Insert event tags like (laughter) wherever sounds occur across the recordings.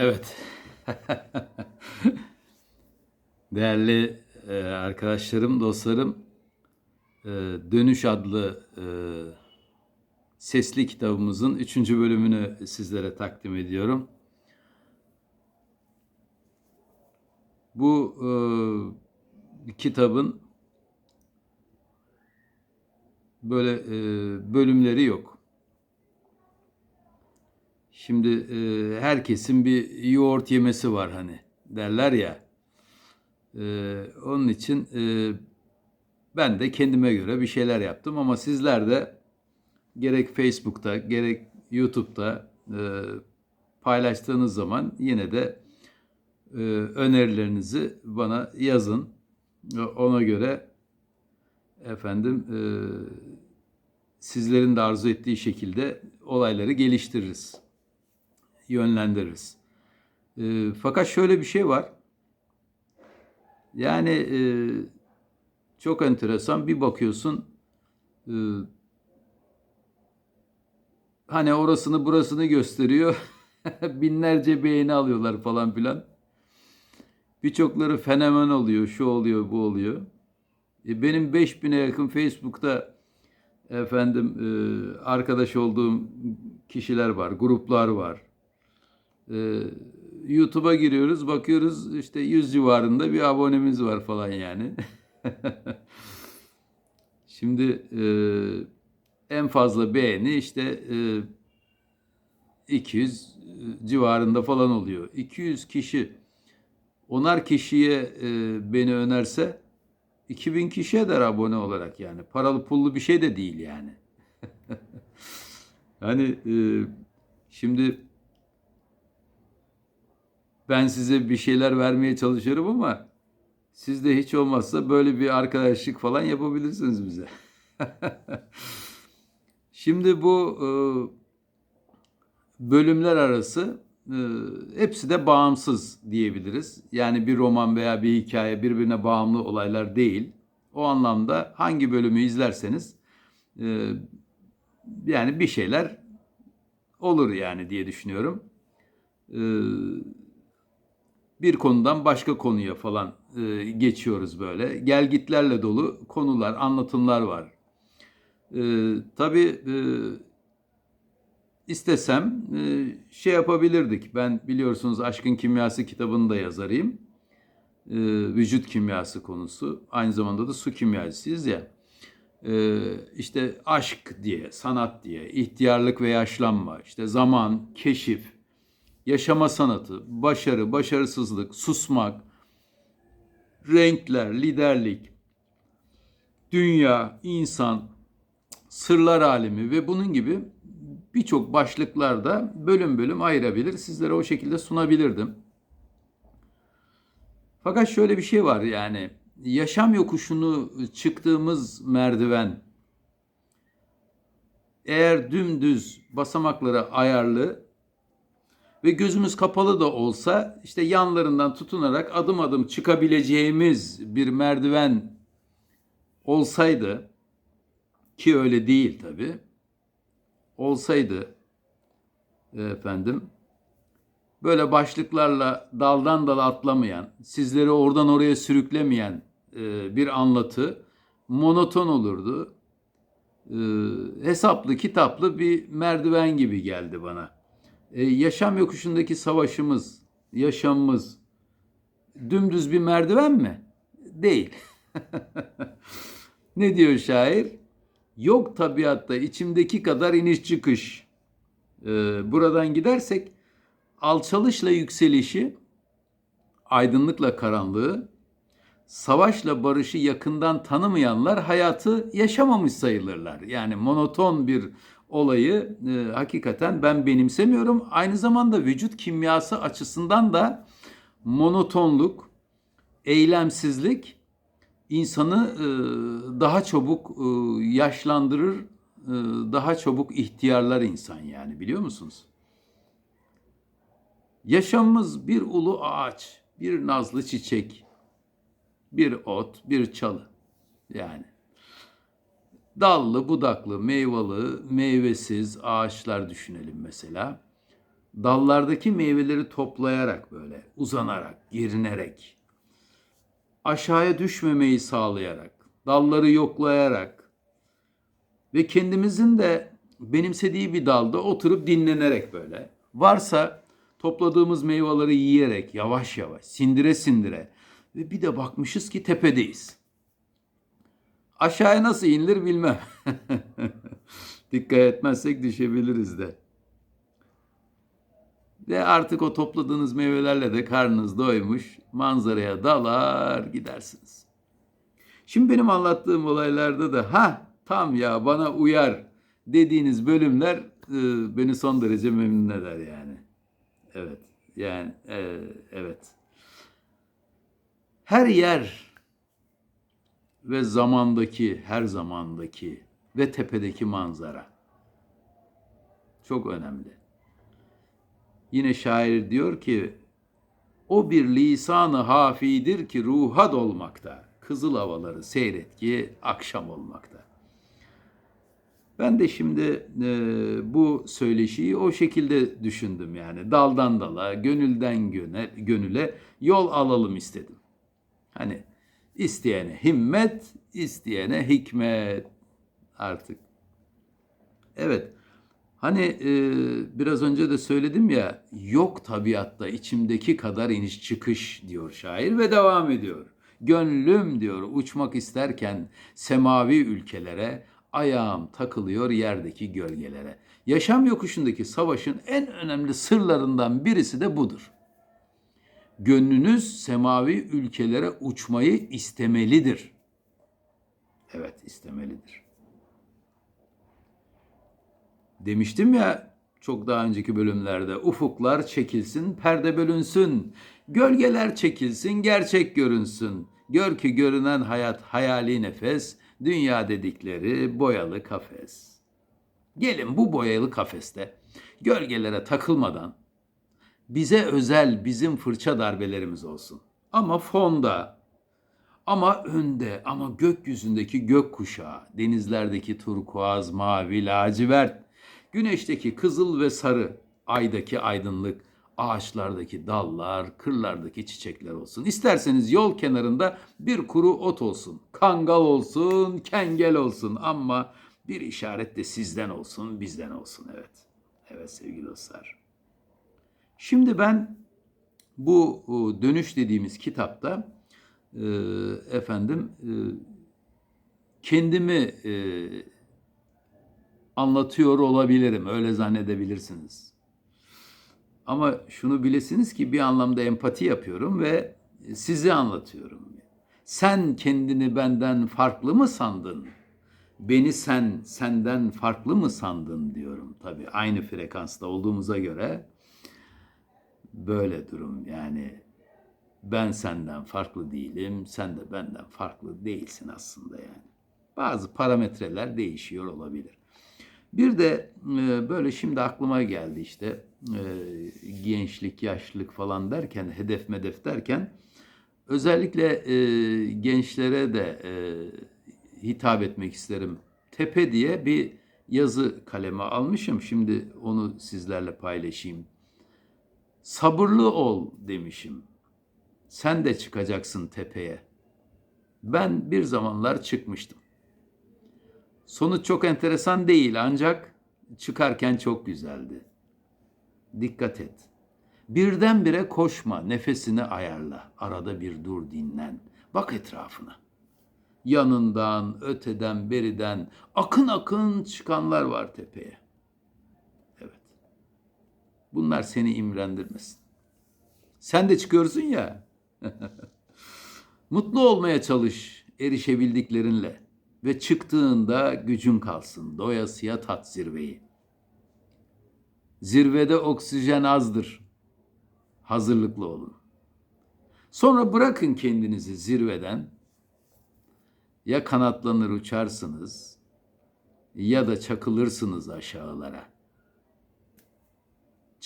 Evet. (laughs) Değerli e, arkadaşlarım, dostlarım, e, Dönüş adlı e, sesli kitabımızın üçüncü bölümünü sizlere takdim ediyorum. Bu kitabın böyle bölümleri yok. Şimdi e, herkesin bir yoğurt yemesi var hani derler ya. E, onun için e, ben de kendime göre bir şeyler yaptım ama sizler de gerek Facebook'ta gerek YouTube'da e, paylaştığınız zaman yine de e, önerilerinizi bana yazın. E, Ona göre efendim e, sizlerin de arzu ettiği şekilde olayları geliştiririz yönlendiririz. E, fakat şöyle bir şey var. Yani e, çok enteresan bir bakıyorsun e, hani orasını burasını gösteriyor. (laughs) Binlerce beğeni alıyorlar falan filan. Birçokları fenomen oluyor, şu oluyor, bu oluyor. E, benim 5000'e yakın Facebook'ta efendim e, arkadaş olduğum kişiler var, gruplar var. Ee, YouTube'a giriyoruz, bakıyoruz işte 100 civarında bir abonemiz var falan yani. (laughs) Şimdi e, en fazla beğeni işte e, 200 civarında falan oluyor. 200 kişi onar kişiye e, beni önerse 2000 kişi eder abone olarak yani. Paralı pullu bir şey de değil yani. (laughs) hani e, şimdi ben size bir şeyler vermeye çalışıyorum ama siz de hiç olmazsa böyle bir arkadaşlık falan yapabilirsiniz bize. (laughs) Şimdi bu e, bölümler arası e, hepsi de bağımsız diyebiliriz. Yani bir roman veya bir hikaye birbirine bağımlı olaylar değil. O anlamda hangi bölümü izlerseniz e, yani bir şeyler olur yani diye düşünüyorum. Bir konudan başka konuya falan e, geçiyoruz böyle. Gelgitlerle dolu konular, anlatımlar var. E, tabii e, istesem e, şey yapabilirdik. Ben biliyorsunuz Aşkın Kimyası kitabını da yazarıyım. E, vücut kimyası konusu. Aynı zamanda da su kimyacısıyız ya. E, işte aşk diye, sanat diye, ihtiyarlık ve yaşlanma, işte zaman, keşif, yaşama sanatı, başarı, başarısızlık, susmak, renkler, liderlik, dünya, insan, sırlar alemi ve bunun gibi birçok başlıklarda bölüm bölüm ayırabilir. Sizlere o şekilde sunabilirdim. Fakat şöyle bir şey var yani yaşam yokuşunu çıktığımız merdiven eğer dümdüz basamakları ayarlı ve gözümüz kapalı da olsa işte yanlarından tutunarak adım adım çıkabileceğimiz bir merdiven olsaydı ki öyle değil tabi olsaydı efendim böyle başlıklarla daldan dala atlamayan sizleri oradan oraya sürüklemeyen e, bir anlatı monoton olurdu. E, hesaplı kitaplı bir merdiven gibi geldi bana e, yaşam yokuşundaki savaşımız, yaşamımız dümdüz bir merdiven mi? Değil. (laughs) ne diyor şair? Yok tabiatta içimdeki kadar iniş çıkış. Ee, buradan gidersek alçalışla yükselişi, aydınlıkla karanlığı, savaşla barışı yakından tanımayanlar hayatı yaşamamış sayılırlar. Yani monoton bir olayı e, hakikaten ben benimsemiyorum. Aynı zamanda vücut kimyası açısından da monotonluk, eylemsizlik insanı e, daha çabuk e, yaşlandırır, e, daha çabuk ihtiyarlar insan yani biliyor musunuz? Yaşamımız bir ulu ağaç, bir nazlı çiçek, bir ot, bir çalı yani dallı, budaklı, meyveli, meyvesiz ağaçlar düşünelim mesela. dallardaki meyveleri toplayarak böyle uzanarak, gerinerek, aşağıya düşmemeyi sağlayarak, dalları yoklayarak ve kendimizin de benimsediği bir dalda oturup dinlenerek böyle. Varsa topladığımız meyveleri yiyerek yavaş yavaş, sindire sindire ve bir de bakmışız ki tepedeyiz. Aşağıya nasıl inilir bilmem. (laughs) Dikkat etmezsek düşebiliriz de. Ve artık o topladığınız meyvelerle de karnınız doymuş, manzaraya dalar gidersiniz. Şimdi benim anlattığım olaylarda da ha tam ya bana uyar dediğiniz bölümler e, beni son derece memnun eder yani. Evet. Yani e, evet. Her yer ve zamandaki, her zamandaki ve tepedeki manzara çok önemli. Yine şair diyor ki o bir lisanı hafidir ki ruha dolmakta. Kızıl havaları seyret ki akşam olmakta. Ben de şimdi e, bu söyleşiyi o şekilde düşündüm yani. Daldan dala, gönülden göne, gönüle yol alalım istedim. Hani isteyene himmet, isteyene hikmet artık. Evet. Hani e, biraz önce de söyledim ya yok tabiatta içimdeki kadar iniş çıkış diyor şair ve devam ediyor. Gönlüm diyor uçmak isterken semavi ülkelere ayağım takılıyor yerdeki gölgelere. Yaşam yokuşundaki savaşın en önemli sırlarından birisi de budur. Gönlünüz semavi ülkelere uçmayı istemelidir. Evet, istemelidir. Demiştim ya çok daha önceki bölümlerde ufuklar çekilsin, perde bölünsün, gölgeler çekilsin, gerçek görünsün. Gör ki görünen hayat hayali nefes, dünya dedikleri boyalı kafes. Gelin bu boyalı kafeste gölgelere takılmadan bize özel bizim fırça darbelerimiz olsun. Ama fonda, ama önde, ama gökyüzündeki gökkuşağı, denizlerdeki turkuaz, mavi, lacivert, güneşteki kızıl ve sarı, aydaki aydınlık, ağaçlardaki dallar, kırlardaki çiçekler olsun. İsterseniz yol kenarında bir kuru ot olsun, kangal olsun, kengel olsun ama bir işaret de sizden olsun, bizden olsun. Evet, evet sevgili dostlar. Şimdi ben bu o, dönüş dediğimiz kitapta e, efendim e, kendimi e, anlatıyor olabilirim. Öyle zannedebilirsiniz. Ama şunu bilesiniz ki bir anlamda empati yapıyorum ve sizi anlatıyorum. Sen kendini benden farklı mı sandın? Beni sen senden farklı mı sandın diyorum. Tabii aynı frekansta olduğumuza göre böyle durum yani ben senden farklı değilim, sen de benden farklı değilsin aslında yani. Bazı parametreler değişiyor olabilir. Bir de e, böyle şimdi aklıma geldi işte e, gençlik, yaşlılık falan derken, hedef medef derken özellikle e, gençlere de hitap etmek isterim. Tepe diye bir yazı kaleme almışım. Şimdi onu sizlerle paylaşayım. Sabırlı ol demişim. Sen de çıkacaksın tepeye. Ben bir zamanlar çıkmıştım. Sonuç çok enteresan değil ancak çıkarken çok güzeldi. Dikkat et. Birdenbire koşma, nefesini ayarla. Arada bir dur dinlen. Bak etrafına. Yanından, öteden, beriden akın akın çıkanlar var tepeye. Bunlar seni imrendirmesin. Sen de çıkıyorsun ya. (laughs) Mutlu olmaya çalış erişebildiklerinle ve çıktığında gücün kalsın. Doyasıya tat zirveyi. Zirvede oksijen azdır. Hazırlıklı olun. Sonra bırakın kendinizi zirveden. Ya kanatlanır uçarsınız ya da çakılırsınız aşağılara.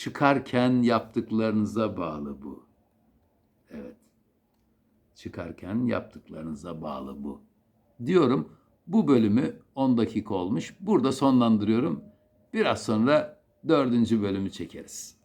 Çıkarken yaptıklarınıza bağlı bu. Evet. Çıkarken yaptıklarınıza bağlı bu. Diyorum bu bölümü 10 dakika olmuş. Burada sonlandırıyorum. Biraz sonra dördüncü bölümü çekeriz.